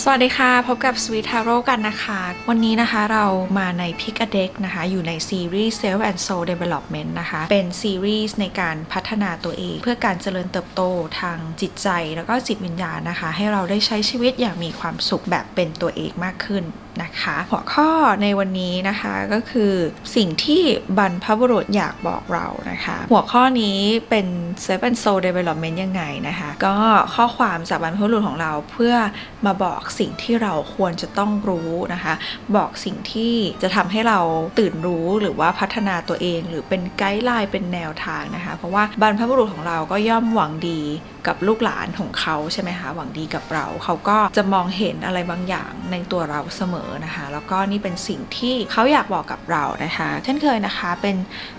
สวัสดีค่ะ พบกับ Sweet Taro กันนะคะ วันนี้นะคะเรามาใน Pick a Deck นะคะ อยู่ในซีรีส์ Self and Soul Development นะคะ เป็นซีรีส์ในการพัฒนาตัวเอง เพื่อการเจริญเติบโตทางจิตใจแล้วก็จิตวิญญาณนะคะ ให้เราได้ใช้ชีวิตอย่างมีความสุขแบบเป็นตัวเองมากขึ้น นะคะหัวข้อในวันนี้นะคะก็คือสิ่งที่บรรพบุรุษอยากบอกเรานะคะ หัวข้อนี้เป็น Self and Soul Development ยังไงนะคะ ก็ข้อความจากบรรพบุรุษของเราเพื่อมาบอกสิ่งที่เราควรจะต้องรู้นะคะ บอกสิ่งที่จะทำให้เราตื่นรู้หรือว่าพัฒนาตัวเอง หรือเป็นไกด์ไลน์เป็นแนวทางนะคะ เพราะว่าบรรพบุรุษของเราก็ย่อมหวังดี กับลูกหลานของเขาใช่ไหมคะหวังดีกับเรา เขาก็จะมองเห็นอะไรบางอย่างในตัวเราเสมอนะคะ แล้วก็นี่เป็นสิ่งที่เขาอยากบอกกับเรานะคะเช่นเคยนะคะเป็น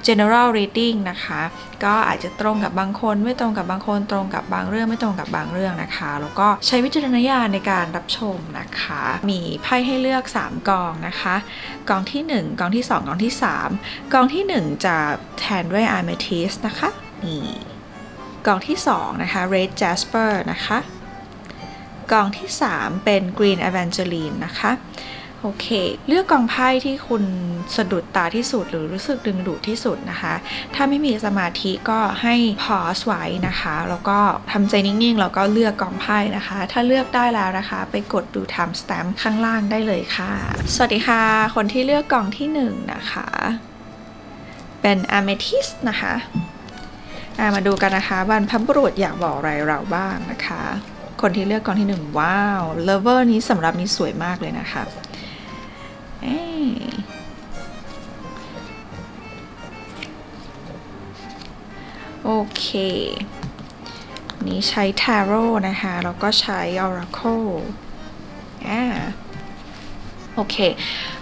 general reading นะคะ ก็อาจจะตรงกับบางคน ไม่ตรงกับบางคน ตรงกับบางเรื่องไม่ตรงกับบางเรื่องนะคะ แล้วก็ใช้วิจารณญาณในการรับชมนะคะ มีไพ่ให้เลือก 3 กองนะคะ กองที่ 1 กองที่ 2 กองที่ 3 กองที่ 1 จะแทนด้วย amethyst นะคะนี่ กองที่ 2 นะคะ red jasper นะคะกองที่ 3 เป็น green evangeline นะคะโอเค เลือกกองไพ่ที่คุณสะดุดตาที่สุดหรือรู้สึกดึงดูดที่สุดนะคะ ถ้าไม่มีสมาธิก็ให้พอสไว้นะคะ แล้วก็ทำใจนิ่งๆ แล้วก็เลือกกองไพ่นะคะ ถ้าเลือกได้แล้วนะคะ ไปกดดู time stamp ข้างล่างได้เลยค่ะ สวัสดีค่ะ คนที่เลือกกองที่หนึ่งนะคะ เป็น amethyst นะคะอะ มาดูกันนะคะบรรพบุรุษอยากบอกอะไรเราบ้างนะคะ คนที่เลือกกองที่หนึ่งว้าว lover นี้สำหรับนี้สวยมากเลยนะคะโอเค นี่ใช้ Tarot นะคะ แล้วก็ใช้ Oracle อ่า โอเค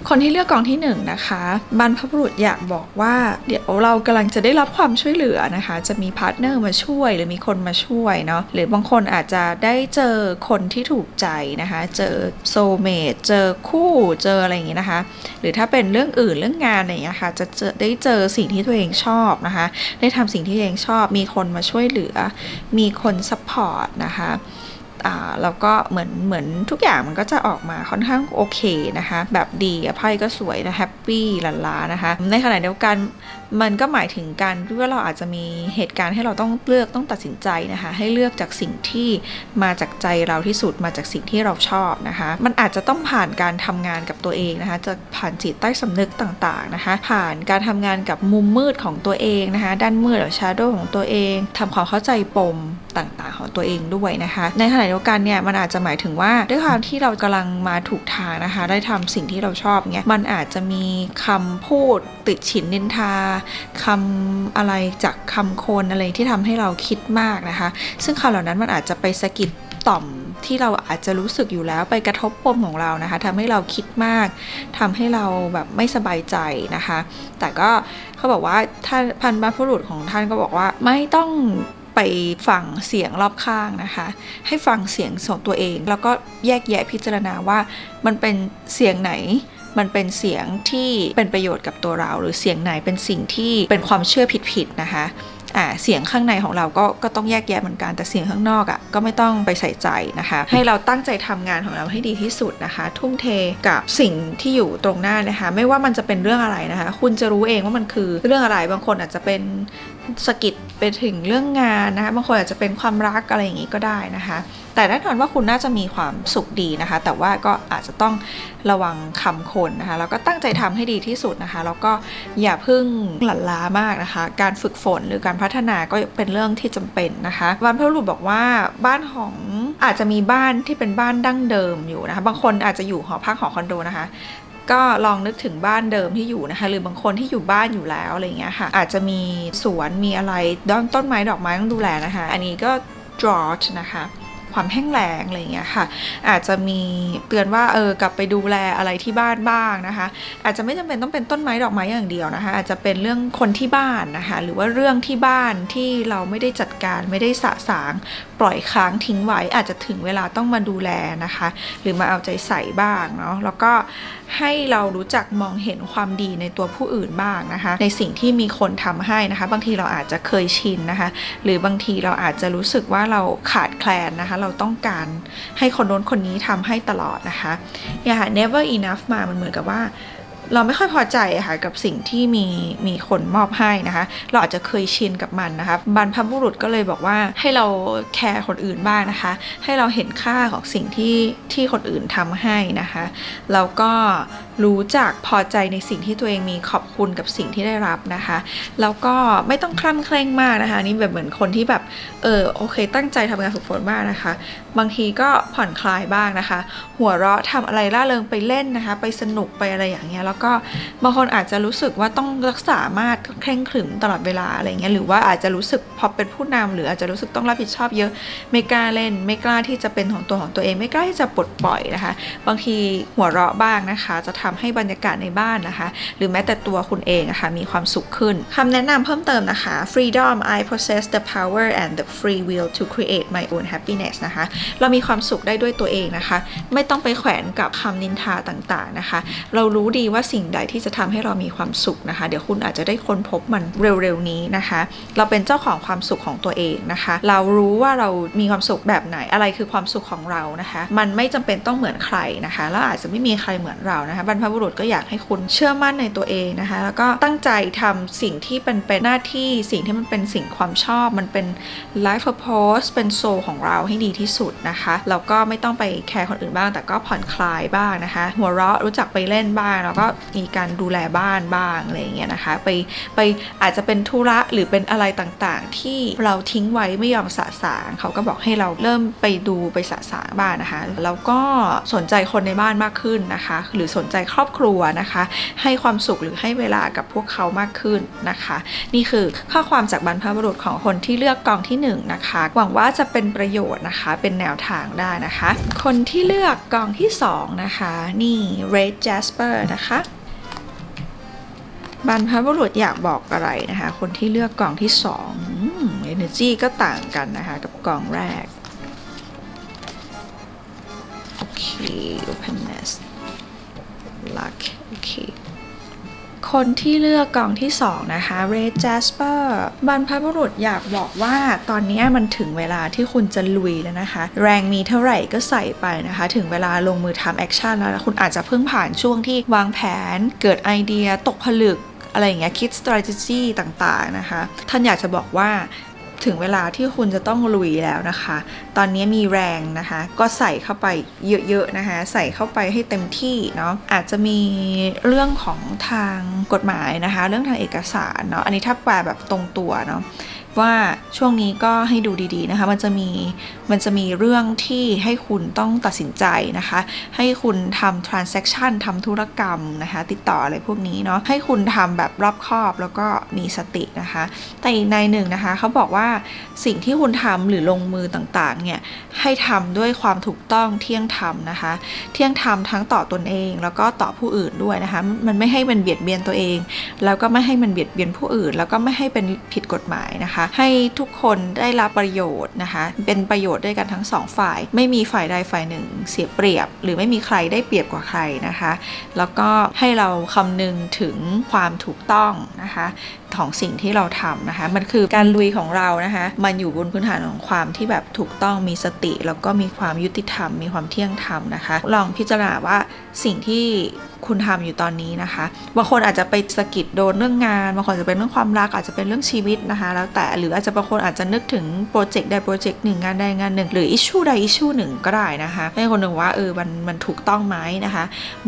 คนที่เลือกกองที่หนึ่งนะคะบรรพบุรุษอยากบอกว่า เดี๋ยวเรากำลังจะได้รับความช่วยเหลือนะคะ จะมีพาร์ทเนอร์มาช่วย หรือมีคนมาช่วยเนาะหรือบางคนอาจจะได้เจอคนที่ถูกใจนะคะ เจอโซเมตเจอคู่เจออะไรอย่างงี้นะคะ หรือถ้าเป็นเรื่องอื่นเรื่องงานอะไรอย่างเงี้ยค่ะจะเจอได้เจอสิ่งที่ตัวเองชอบนะคะ ได้ทำสิ่งที่ตัวเองชอบ มีคนมาช่วยเหลือ มีคนซัพพอร์ตนะคะ แล้วก็เหมือนเหมือนทุกอย่างมันก็จะออกมาค่อนข้างโอเคนะคะ แบบดีอะไพ่ก็สวยนะแฮปปี้ลันลานะคะ ในขณะเดียวกันมันก็หมายถึงการที่ว่าเราอาจจะมีเหตุการณ์ให้เราต้องเลือกต้องตัดสินใจนะคะ ให้เลือกจากสิ่งที่มาจากใจเราที่สุดมาจากสิ่งที่เราชอบนะคะ มันอาจจะต้องผ่านการทำงานกับตัวเองนะคะ จะผ่านจิตใต้สำนึกต่างๆนะคะ ผ่านการทำงานกับมุมมืดของตัวเองนะคะ ด้านมืดหรือชาร์โดของตัวเองทำความเข้าใจปมต่างๆ ของตัวเองด้วยนะคะ ในขณะเดียวกันเนี่ยมันอาจจะหมายถึงว่าด้วยความที่เรากำลังมาถูกทางนะคะ ได้ทำสิ่งที่เราชอบเนี่ยมันอาจจะมีคำพูดติดฉินนินทาคำอะไรจากคำคนอะไรที่ทำให้เราคิดมากนะคะ ซึ่งคำเหล่านั้นมันอาจจะไปสะกิดต่อมที่เราอาจจะรู้สึกอยู่แล้วไปกระทบปมของเรานะคะทำให้เราคิดมากทำให้เราแบบไม่สบายใจนะคะ แต่ก็เขาบอกว่าท่านพันบรรพบุรุษของท่านก็บอกว่าไม่ต้อง ไปฟังเสียงรอบข้างนะคะ ให้ฟังเสียงของตัวเอง แล้วก็แยกแยะพิจารณาว่ามันเป็นเสียงไหนมันเป็นเสียงที่เป็นประโยชน์กับตัวเรา หรือเสียงไหนเป็นสิ่งที่เป็นความเชื่อผิดๆนะคะอ่าเสียงข้างในของเราก็ก็ต้องแยกแยะเหมือนกันแต่เสียงข้างนอกอะ่ะก็ไม่ต้องไปใส่ใจนะคะ ให้เราตั้งใจทำงานของเราให้ดีที่สุดนะคะ ทุ่มเทกับสิ่งที่อยู่ตรงหน้านะคะ ไม่ว่ามันจะเป็นเรื่องอะไรนะคะ คุณจะรู้เองว่ามันคือเรื่องอะไรบางคนอาจจะเป็นสกิดไปถึงเรื่องงานนะคะบางคนอาจจะเป็นความรักอะไรอย่างนี้ก็ได้นะคะ แต่แน่นอนว่าคุณน่าจะมีความสุขดีนะคะ แต่ว่าก็อาจจะต้องระวังคำคนนะคะแล้วก็ตั้งใจทำให้ดีที่สุดนะคะ แล้วก็อย่าพึ่งหลั่นล้ามากนะคะ การฝึกฝนหรือการพัฒนาก็เป็นเรื่องที่จำเป็นนะคะวันพระรุษบอกว่าบ้านของอาจจะมีบ้านที่เป็นบ้านดั้งเดิมอยู่นะคะ บางคนอาจจะอยู่หอพักหอคอนโดนะคะ ก็ลองนึกถึงบ้านเดิมที่อยู่นะคะ หรือบางคนที่อยู่บ้านอยู่แล้วอะไรเงี้ยค่ะ อาจจะมีสวนมีอะไรด้านต้นไม้ดอกไม้ต้องดูแลนะคะ อันนี้ก็ drought นะคะความแห้งแล้งอะไรเงี้ยค่ะ อาจจะมีเตือนว่าเออกลับไปดูแลอะไรที่บ้านบ้างนะคะ อาจจะไม่จำเป็นต้องเป็นต้นไม้ดอกไม้อย่างเดียวนะคะ อาจจะเป็นเรื่องคนที่บ้านนะคะ หรือว่าเรื่องที่บ้านที่เราไม่ได้จัดการไม่ได้สะสาง ปล่อยค้างทิ้งไว้อาจจะถึงเวลาต้องมาดูแลนะคะ หรือมาเอาใจใส่บ้างเนาะแล้วก็ให้เรารู้จักมองเห็นความดีในตัวผู้อื่นบ้างนะคะ ในสิ่งที่มีคนทำให้นะคะ บางทีเราอาจจะเคยชินนะคะ หรือบางทีเราอาจจะรู้สึกว่าเราขาดแคลนนะคะ เราต้องการให้คนโน้นคนนี้ทำให้ตลอดนะคะอย่า never enough มามันเหมือนกับว่า เราไม่ค่อยพอใจค่ะกับสิ่งที่มีมีคนมอบให้นะคะ เราอาจจะเคยชินกับมันนะคะบรรพบุรุษก็เลยบอกว่าให้เราแคร์คนอื่นบ้างนะคะ ให้เราเห็นค่าของสิ่งที่ที่คนอื่นทำให้นะคะแล้วก็ รู้จักพอใจในสิ่งที่ตัวเองมีขอบคุณกับสิ่งที่ได้รับนะคะ แล้วก็ไม่ต้องคลั่งเคร่งมากนะคะ นี่แบบเหมือนคนที่แบบเออโอเค ตั้งใจทำงานฝึกฝนมากนะคะ บางทีก็ผ่อนคลายบ้างนะคะ หัวเราะทำอะไรล่าเริงไปเล่นนะคะ ไปสนุกไปอะไรอย่างเงี้ยแล้วก็บางคนอาจจะรู้สึกว่าต้องรักษามาตรเคร่งขรึมตลอดเวลาอะไรเงี้ยหรือว่าอาจจะรู้สึกพอเป็นผู้นำหรืออาจจะรู้สึกต้องรับผิดชอบเยอะไม่กล้าเล่น ไม่กล้าที่จะเป็นของตัวของตัวเอง ไม่กล้าที่จะปลดปล่อยนะคะ บางทีหัวเราะบ้างนะคะ จะทำให้บรรยากาศในบ้านนะคะ หรือแม้แต่ตัวคุณเองะคะ่ะมีความสุขขึ้นคำแนะนำเพิ่มเติมนะคะ freedom I possess the power and the free will to create my own happiness นะคะ เรามีความสุขได้ด้วยตัวเองนะคะ ไม่ต้องไปแขวนกับคำนินทาต่างๆนะคะ เรารู้ดีว่าสิ่งใดที่จะทำให้เรามีความสุขนะคะ เดี๋ยวคุณอาจจะได้ค้นพบมันเร็วๆนี้นะคะ เราเป็นเจ้าของความสุขของตัวเองนะคะ เรารู้ว่าเรามีความสุขแบบไหนอะไรคือความสุขของเรานะคะ มันไม่จำเป็นต้องเหมือนใครนะคะ แล้วอาจจะไม่มีใครเหมือนเรานะคะรรพบุรุษก็อยากให้คุณเชื่อมั่นในตัวเองนะคะ แล้วก็ตั้งใจทำสิ่งที่เป็นเป็นหน้าที่สิ่งที่มันเป็นสิ่งความชอบ มันเป็น life purpose เป็นโซของเราให้ดีที่สุดนะคะแล้วก็ไม่ต้องไปแคร์คนอื่นบ้าง แต่ก็ผ่อนคลายบ้างนะคะ หัวเราะรู้จักไปเล่นบ้าง แล้วก็มีการดูแลบ้านบ้างอะไรอย่างเงี้ยนะคะไปไปอาจจะเป็นธุระหรือเป็นอะไรต่างๆ ที่เราทิ้งไว้ไม่ยอมสะสางเขาก็บอกให้เราเริ่มไปดูไปสะสางบ้านนะคะ แล้วก็สนใจคนในบ้านมากขึ้นนะคะ หรือสนใจครอบครัวนะคะ ให้ความสุขหรือให้เวลากับพวกเขามากขึ้นนะคะ นี่คือข้อความจากบรรพบุรุษของคนที่เลือกกองที่หนึ่งนะคะ หวังว่าจะเป็นประโยชน์นะคะ เป็นแนวทางได้นะคะ คนที่เลือกกองที่สองนะคะนี่ Red Jasper นะคะบรรพบุรุษอยากบอกอะไรนะคะ คนที่เลือกกองที่สองอืม energy ก็ต่างกันนะคะ กับกองแรก โอเค openness luck โอเคคนที่เลือกกองที่ 2 นะคะ Red Jasper บรรพบุรุษอยากบอกว่าตอนนี้มันถึงเวลาที่คุณจะลุยแล้วนะคะ แรงมีเท่าไหร่ก็ใส่ไปนะคะ ถึงเวลาลงมือทำแอคชั่นแล้วนะคุณอาจจะเพิ่งผ่านช่วงที่วางแผน เกิดไอเดียตกผลึกอะไรอย่างเงี้ยคิด strategy ต่างๆนะคะ ท่านอยากจะบอกว่า ถึงเวลาที่คุณจะต้องลุยแล้วนะคะ ตอนนี้มีแรงนะคะ ก็ใส่เข้าไปเยอะๆนะคะ ใส่เข้าไปให้เต็มที่เนาะ อาจจะมีเรื่องของทางกฎหมายนะคะ เรื่องทางเอกสารเนาะ อันนี้ถ้าแปลแบบตรงตัวเนาะ ว่าช่วงนี้ก็ให้ดูดีๆนะคะ มันจะมีมันจะมีเรื่องที่ให้คุณต้องตัดสินใจนะคะ ให้คุณทำ transaction ทำธุรกรรมนะคะ ติดต่ออะไรพวกนี้เนาะให้คุณทำแบบรอบคอบแล้วก็มีสตินะคะ แต่อีกในหนึ่งนะคะเขาบอกว่าสิ่งที่คุณทำหรือลงมือต่างๆเนี่ยให้ทำด้วยความถูกต้องเที่ยงธรรมนะคะ เที่ยงธรรมทั้งต่อตนเอง แล้วก็ต่อผู้อื่นด้วยนะคะ มันไม่ให้มันเบียดเบียนตัวเอง แล้วก็ไม่ให้มันเบียดเบียนผู้อื่น แล้วก็ไม่ให้เป็นผิดกฎหมายนะคะให้ทุกคนได้รับประโยชน์นะคะ เป็นประโยชน์ด้วยกันทั้งสองฝ่าย ไม่มีฝ่ายใดฝ่ายหนึ่ง เสียเปรียบ หรือไม่มีใครได้เปรียบกว่าใครนะคะ แล้วก็ให้เราคำนึงถึงความถูกต้องนะคะ ของสิ่งที่เราทำนะคะ มันคือการลุยของเรานะคะ มันอยู่บนพื้นฐานของความที่แบบถูกต้องมีสติ แล้วก็มีความยุติธรรม มีความเที่ยงธรรมนะคะ ลองพิจารณาว่าสิ่งที่คุณทำอยู่ตอนนี้นะคะบางคนอาจจะไปสะกิดโดนเรื่องงานบางคนจจะเป็นเรื่องความรักอาจจะเป็นเรื่องชีวิตนะคะ แล้วแต่หรืออาจจะบางคนอาจจะนึกถึงโปรเจกต์ใดโปรเจกต์หนึ่งงานใดงานหนึ่ง หรืออิชชูใดอิชชูหนึ่งก็ได้นะคะให้คนหนึ่งว่าเออมันมันถูกต้องไหมนะคะ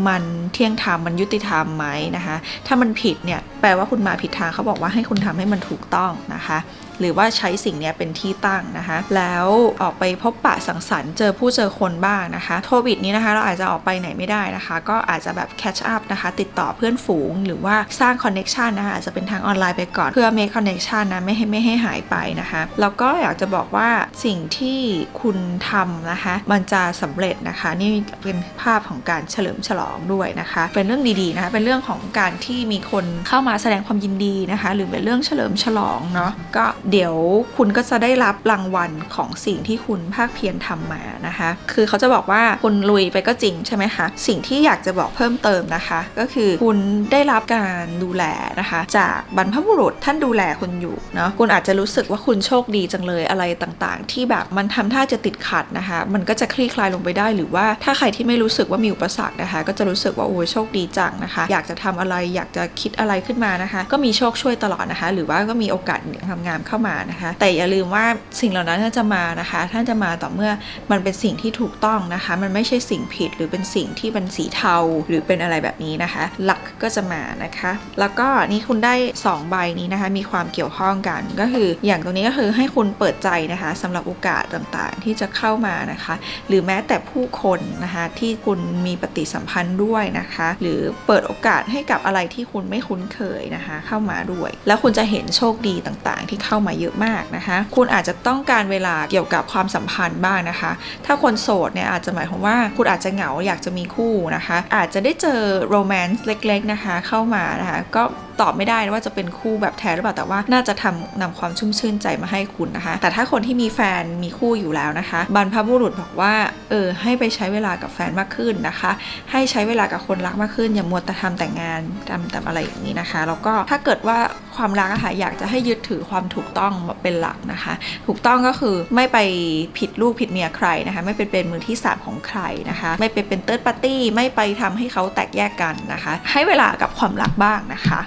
มันเที่ยงธรรมมันยุติธรรมไหมนะคะ ถ้ามันผิดเนี่ยแปลว่าคุณมาผิดทางเขาบอกบอกว่าให้คุณทำให้มันถูกต้องนะคะหรือว่าใช้สิ่งนี้เป็นที่ตั้งนะคะ แล้วออกไปพบปะสังสรรค์เจอผู้เจอคนบ้างนะคะโควิดนี้นะคะ เราอาจจะออกไปไหนไม่ได้นะคะ ก็อาจจะแบบ catch up นะคะ ติดต่อเพื่อนฝูง หรือว่าสร้าง connection นะคะอาจจะเป็นทางออนไลน์ไปก่อน เพื่อ make connection นะไม่ให้ไม่ให้หายไปนะคะ แล้วก็อยากจะบอกว่าสิ่งที่คุณทำนะคะ มันจะสำเร็จนะคะ นี่เป็นภาพของการเฉลิมฉลองด้วยนะคะ เป็นเรื่องดีๆนะคะเป็นเรื่องของการที่มีคนเข้ามาแสดงความยินดีนะคะ หรือเป็นเรื่องเฉลิมฉลองเนาะก็เดี๋ยวคุณก็จะได้รับรางวัลของสิ่งที่คุณภาคเพียรทำมานะคะ คือเขาจะบอกว่าคุณลุยไปก็จริงใช่ไหมคะ สิ่งที่อยากจะบอกเพิ่มเติมนะคะ ก็คือคุณได้รับการดูแลนะคะ จากบรรพบุรุษท่านดูแลคุณอยู่เนาะคุณอาจจะรู้สึกว่าคุณโชคดีจังเลยอะไรต่างๆ ที่แบบมันทำท่าจะติดขัดนะคะ มันก็จะคลี่คลายลงไปได้หรือว่าถ้าใครที่ไม่รู้สึกว่ามีอุปสรรคนะคะ ก็จะรู้สึกว่าโอ้ยโชคดีจังนะคะ อยากจะทำอะไรอยากจะคิดอะไรขึ้นมานะคะ ก็มีโชคช่วยตลอดนะคะ หรือว่าก็มีโอกาสทำงานเข้ามานะคะ แต่อย่าลืมว่าสิ่งเหล่านั้นถ้าจะมานะคะ ท่านจะมาต่อเมื่อมันเป็นสิ่งที่ถูกต้องนะคะ มันไม่ใช่สิ่งผิดหรือเป็นสิ่งที่เป็นสีเทาหรือเป็นอะไรแบบนี้นะคะ หลักก็จะมานะคะ แล้วก็นี่คุณได้ 2 ใบนี้นะคะ มีความเกี่ยวข้องกันก็คือ อย่างตรงนี้ก็คือให้คุณเปิดใจนะคะสำหรับโอกาสต่างๆ ที่จะเข้ามานะคะ หรือแม้แต่ผู้คนนะคะที่คุณมีปฏิสัมพันธ์ด้วยนะคะ หรือเปิดโอกาสให้กับอะไรที่คุณไม่คุ้นเคยนะคะ เข้ามาด้วย แล้วคุณจะเห็นโชคดีต่างๆ ที่เข้ามาเยอะมากนะคะ คุณอาจจะต้องการเวลาเกี่ยวกับความสัมพันธ์บ้างนะคะ ถ้าคนโสดเนี่ยอาจจะหมายความว่าคุณอาจจะเหงาอยากจะมีคู่นะคะ อาจจะได้เจอโรแมนต์เล็ก ๆนะคะ เข้ามานะคะ ก็ ตอบไม่ได้ว่าจะเป็นคู่แบบแท้หรือเปล่าแต่ว่าน่าจะทำนำความชุ่มชื่นใจมาให้คุณนะคะ แต่ถ้าคนที่มีแฟนมีคู่อยู่แล้วนะคะ บรรพบุรุษบอกว่าเออให้ไปใช้เวลากับแฟนมากขึ้นนะคะ ให้ใช้เวลากับคนรักมากขึ้น อย่ามัวแต่ทำแต่งงานทำแต่อะไรอย่างนี้นะคะแล้วก็ถ้าเกิดว่าความรักอะค่ะอยากจะให้ยึดถือความถูกต้องเป็นหลักนะคะ ถูกต้องก็คือไม่ไปผิดลูกผิดเมียใครนะคะ ไม่ไปเป็นมือที่สามของใครนะคะ ไม่ไปเป็นเติร์ดปาร์ตี้ไม่ไปทำให้เขาแตกแยกกันนะคะ ให้เวลากับความรักบ้างนะคะ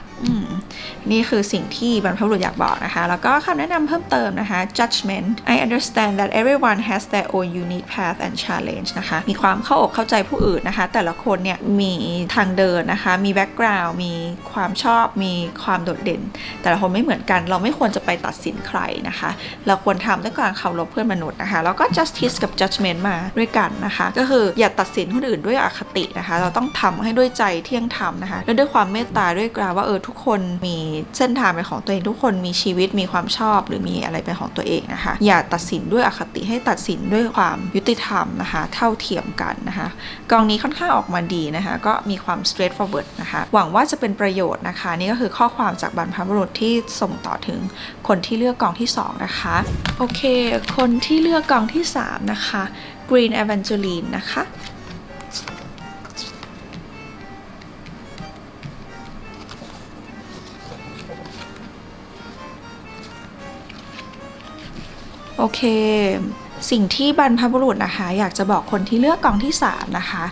นี่คือสิ่งที่บรรพบุรุษอยากบอกนะคะ แล้วก็คำแนะนำเพิ่มเติมนะคะ judgment I understand that everyone has their own unique path and challenge นะคะ มีความเข้าอกเข้าใจผู้อื่นนะคะ แต่ละคนเนี่ยมีทางเดินนะคะ มี background มีความชอบ มีความโดดเด่น แต่ละคนไม่เหมือนกัน เราไม่ควรจะไปตัดสินใครนะคะ เราควรทำด้วยการเคารพเพื่อนมนุษย์นะคะ แล้วก็ justice กับ judgment มาด้วยกันนะคะ ก็คืออย่าตัดสินคนอื่นด้วยอคตินะคะ เราต้องทำให้ด้วยใจเที่ยงธรรมนะคะ และด้วยความเมตตาด้วยกราว่าเออทุกคนมีเส้นทางเป็นของตัวเองทุกคนมีชีวิตมีความชอบ หรือมีอะไรเป็นของตัวเองนะคะ อย่าตัดสินด้วยอคติให้ตัดสินด้วยความยุติธรรมนะคะ เท่าเทียมกันนะคะ กองนี้ค่อนข้างออกมาดีนะคะ ก็มีความ straightforward นะคะ หวังว่าจะเป็นประโยชน์นะคะ นี่ก็คือข้อความจากบรรพบุรุษที่ส่งต่อถึงคนที่เลือกกองที่ 2 นะคะ โอเค คนที่เลือกกองที่ 3 นะคะ Green Evangeline นะคะ โอเค สิ่งที่บรรพบุรุษนะคะ อยากจะบอกคนที่เลือกกองที่3นะคะ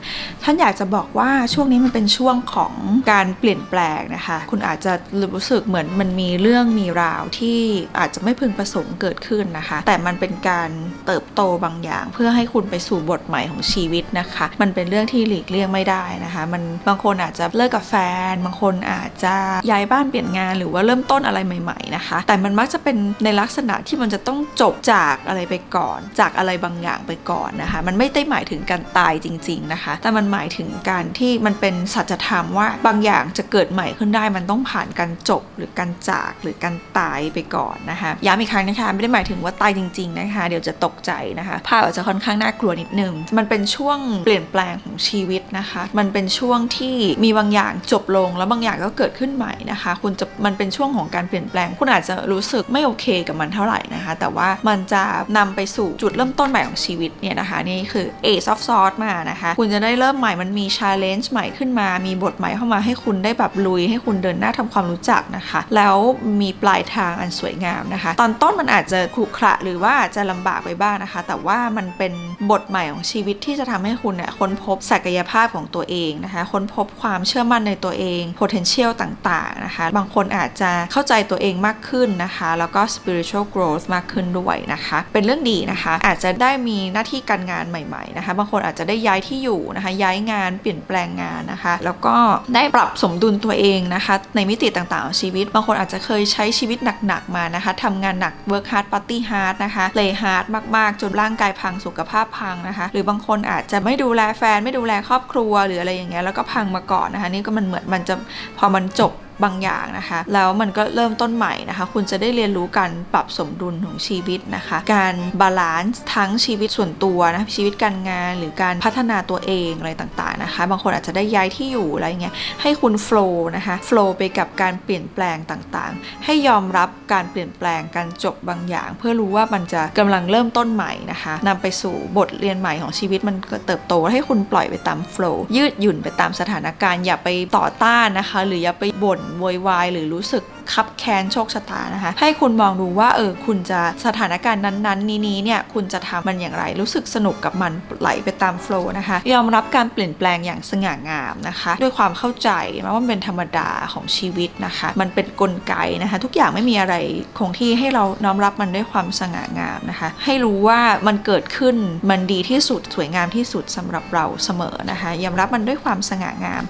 ท่านอยากจะบอกว่าช่วงนี้มันเป็นช่วงของการเปลี่ยนแปลงนะคะ คุณอาจจะรู้สึกเหมือนมันมีเรื่องมีราวที่อาจจะไม่พึงประสงค์เกิดขึ้นนะคะ แต่มันเป็นการเติบโตบางอย่าง เพื่อให้คุณไปสู่บทใหม่ของชีวิตนะคะ มันเป็นเรื่องที่หลีกเลี่ยงไม่ได้นะคะ มันบางคนอาจจะเลิกกับแฟน บางคนอาจจะย้ายบ้านเปลี่ยนงานหรือว่าเริ่มต้นอะไรใหม่ ๆนะคะ แต่มันมักจะเป็นในลักษณะที่มันจะต้องจบจากอะไรไปก่อนจากอะไรบางอย่างไปก่อนนะคะ มันไม่ได้หมายถึงการตายจริง ๆนะคะ แต่มันหมายถึงการที่มันเป็นสัจธรรมว่าบางอย่างจะเกิดใหม่ขึ้นได้ มันต้องผ่านการจบหรือการจากหรือการตายไปก่อนนะคะย้ำอีกครั้งนะคะ ไม่ได้หมายถึงว่าตายจริง ๆนะคะ เดี๋ยวจะตกใจนะคะภาพอาจจะค่อนข้างน่ากลัวนิดนึง มันเป็นช่วงเปลี่ยนแปลงของชีวิตนะคะ มันเป็นช่วงที่มีบางอย่างจบลง แล้วบางอย่างก็เกิดขึ้นใหม่นะคะ คุณจะมันเป็นช่วงของการเปลี่ยนแปลง คุณอาจจะรู้สึกไม่โอเคกับมันเท่าไหร่นะคะ แต่ว่ามันจะนำไปสู่จุดเริ่มต้นใหม่ของชีวิตเนี่ยนะคะ นี่คือ Ace of Swords มานะคะ คุณจะได้เริ่มใหม่มันมี challenge ใหม่ขึ้นมา มีบทใหม่เข้ามาให้คุณได้แบบลุย ให้คุณเดินหน้าทำความรู้จักนะคะ แล้วมีปลายทางอันสวยงามนะคะ ตอนต้นมันอาจจะขรุขระหรือว่าอาจจะลำบากไปบ้างนะคะ แต่ว่ามันเป็นบทใหม่ของชีวิตที่จะทำให้คุณเนี่ยค้นพบศักยภาพของตัวเองนะคะ ค้นพบความเชื่อมั่นในตัวเอง potential ต่างๆนะคะ บางคนอาจจะเข้าใจตัวเองมากขึ้นนะคะ แล้วก็ spiritual growth มากขึ้นด้วยนะคะ เป็นเรื่องดีนะคะอาจจะได้มีหน้าที่การงานใหม่ๆนะคะ บางคนอาจจะได้ย้ายที่อยู่นะคะ ย้ายงานเปลี่ยนแปลงงานนะคะ แล้วก็ได้ปรับสมดุลตัวเองนะคะ ในมิติต่างๆของชีวิต บางคนอาจจะเคยใช้ชีวิตหนักๆมานะคะทำงานหนัก work hard party hard นะคะ play hard มากๆ จนร่างกายพังสุขภาพพังนะคะ หรือบางคนอาจจะไม่ดูแลแฟนไม่ดูแลครอบครัวหรืออะไรอย่างเงี้ยแล้วก็พังมาก่อนนะคะ นี่ก็มันเหมือนมันจะพอมันจบ บางอย่างนะคะ แล้วมันก็เริ่มต้นใหม่นะคะ คุณจะได้เรียนรู้การปรับสมดุลของชีวิตนะคะ การบาลานซ์ทั้งชีวิตส่วนตัวนะชีวิตการงานหรือการพัฒนาตัวเองอะไรต่างๆนะคะ บางคนอาจจะได้ย้ายที่อยู่อะไรเงี้ยให้คุณโฟล์นะคะโฟล์ไปกับการเปลี่ยนแปลงต่างๆ ให้ยอมรับการเปลี่ยนแปลงการจบบางอย่าง เพื่อรู้ว่ามันจะกำลังเริ่มต้นใหม่นะคะนำไปสู่บทเรียนใหม่ของชีวิตมันก็เติบโตให้คุณปล่อยไปตามโฟล์ยืดหยุ่นไปตามสถานการณ์อย่าไปต่อต้านนะคะ หรืออย่าไปบ่นโวยวายหรือรู้สึก คับแค้นโชคชะตานะคะ ให้คุณมองดูว่าเออคุณจะสถานการณ์นั้นๆ นี้ๆเนี่ยคุณจะทำมันอย่างไร รู้สึกสนุกกับมันไหลไปตามโฟล์นะคะ ยอมรับการเปลี่ยนแปลงอย่างสง่างามนะคะ ด้วยความเข้าใจว่ามันเป็นธรรมดาของชีวิตนะคะ มันเป็นกลไกนะคะ ทุกอย่างไม่มีอะไรคงที่ให้เราน้อมรับมันด้วยความสง่างามนะคะ ให้รู้ว่ามันเกิดขึ้นมันดีที่สุดสวยงามที่สุดสำหรับเราเสมอนะคะยอมรับมันด้วยความสง่างาม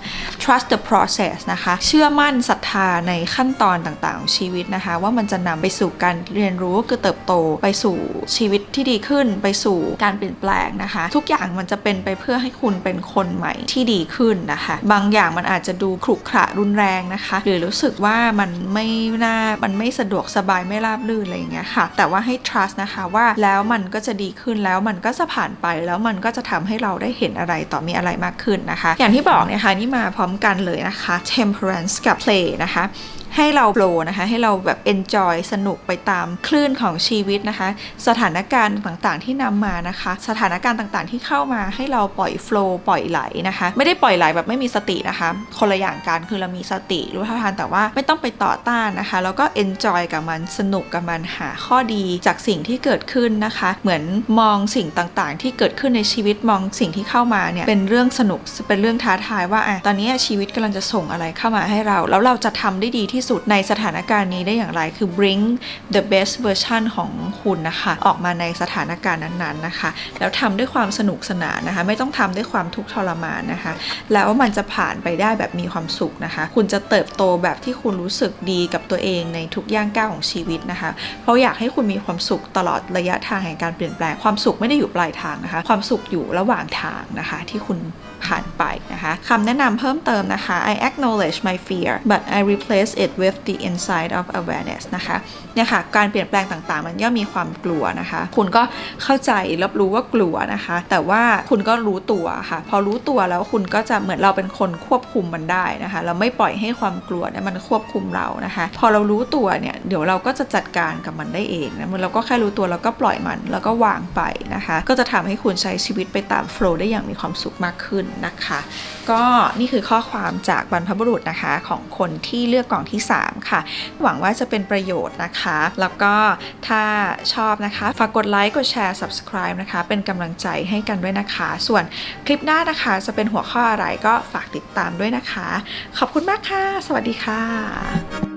trust the process นะคะ เชื่อมั่นศรัทธาในขั้นตอนต่างๆของชีวิตนะคะ ว่ามันจะนำไปสู่การเรียนรู้คือเติบโตไปสู่ชีวิตที่ดีขึ้น ไปสู่การเปลี่ยนแปลงนะคะ ทุกอย่างมันจะเป็นไปเพื่อให้คุณเป็นคนใหม่ที่ดีขึ้นนะคะ บางอย่างมันอาจจะดูขรุขระรุนแรงนะคะ หรือรู้สึกว่ามันไม่น่ามันไม่สะดวกสบายไม่ราบรื่นอะไรอย่างเงี้ยค่ะ แต่ว่าให้ trust นะคะว่าแล้วมันก็จะดีขึ้นแล้วมันก็จะผ่านไปแล้วมันก็จะทำให้เราได้เห็นอะไรต่อมีอะไรมากขึ้นนะคะ อย่างที่บอกเนี่ยค่ะนี่มาพร้อมกันเลยนะคะ temperance กับ play นะคะ ให้เราโปรนะคะให้เราแบบ enjoy สนุกไปตามคลื่นของชีวิตนะคะ สถานการณ์ต่างๆ ที่นำมานะคะ สถานการณ์ต่างๆ ที่เข้ามาให้เราปล่อยโฟล์ปล่อยไหลนะคะ ไม่ได้ปล่อยไหลแบบไม่มีสตินะคะ คนละอย่างกันคือเรามีสติรู้เท่าทันแต่ว่าไม่ต้องไปต่อต้านนะคะ แล้วก็ enjoy กับมันสนุกกับมันหาข้อดีจากสิ่งที่เกิดขึ้นนะคะ เหมือนมองสิ่งต่างๆ ที่เกิดขึ้นในชีวิตมองสิ่งที่เข้ามาเนี่ยเป็นเรื่องสนุกเป็นเรื่องท้าทายว่าอะตอนนี้ชีวิตกำลังจะส่งอะไรเข้ามาให้เรา แล้วเราจะทำได้ดีที่สุดในสถานการณ์นี้ได้อย่างไร คือ bring the best version ของคุณนะคะ ออกมาในสถานการณ์นั้นๆนะคะ แล้วทำด้วยความสนุกสนานนะคะ ไม่ต้องทำด้วยความทุกข์ทรมานนะคะ แล้วมันจะผ่านไปได้แบบมีความสุขนะคะ คุณจะเติบโตแบบที่คุณรู้สึกดีกับตัวเองในทุกย่างก้าวของชีวิตนะคะ เพราะอยากให้คุณมีความสุขตลอดระยะทางแห่งการเปลี่ยนแปลง ความสุขไม่ได้อยู่ปลายทางนะคะ ความสุขอยู่ระหว่างทางนะคะ ที่คุณผ่านไปนะคะคำแนะนำเพิ่มเติมนะคะ I acknowledge my fear but I replace it with the insight of awareness นะคะเนี่ยค่ะการเปลี่ยนแปลงต่างๆ มันย่อมมีความกลัวนะคะ คุณก็เข้าใจรับรู้ว่ากลัวนะคะ แต่ว่าคุณก็รู้ตัวค่ะ พอรู้ตัวแล้วคุณก็จะเหมือนเราเป็นคนควบคุมมันได้นะคะ เราไม่ปล่อยให้ความกลัวเนี่ยมันควบคุมเรานะคะ พอเรารู้ตัวเนี่ยเดี๋ยวเราก็จะจัดการกับมันได้เองนะเราก็แค่รู้ตัวแล้วก็ปล่อยมันแล้วก็วางไปนะคะ ก็จะทำให้คุณใช้ชีวิตไปตามโฟล์ได้อย่างมีความสุขมากขึ้นนะคะ ก็นี่คือข้อความจากบรรพบุรุษนะคะของคนที่เลือกกล่องที่3 ค่ะ หวังว่าจะเป็นประโยชน์นะคะ แล้วก็ถ้าชอบนะคะ ฝากกดไลค์ กดแชร์ subscribe นะคะ เป็นกำลังใจให้กันด้วยนะคะ ส่วนคลิปหน้านะคะจะเป็นหัวข้ออะไรก็ฝากติดตามด้วยนะคะ ขอบคุณมากค่ะ สวัสดีค่ะ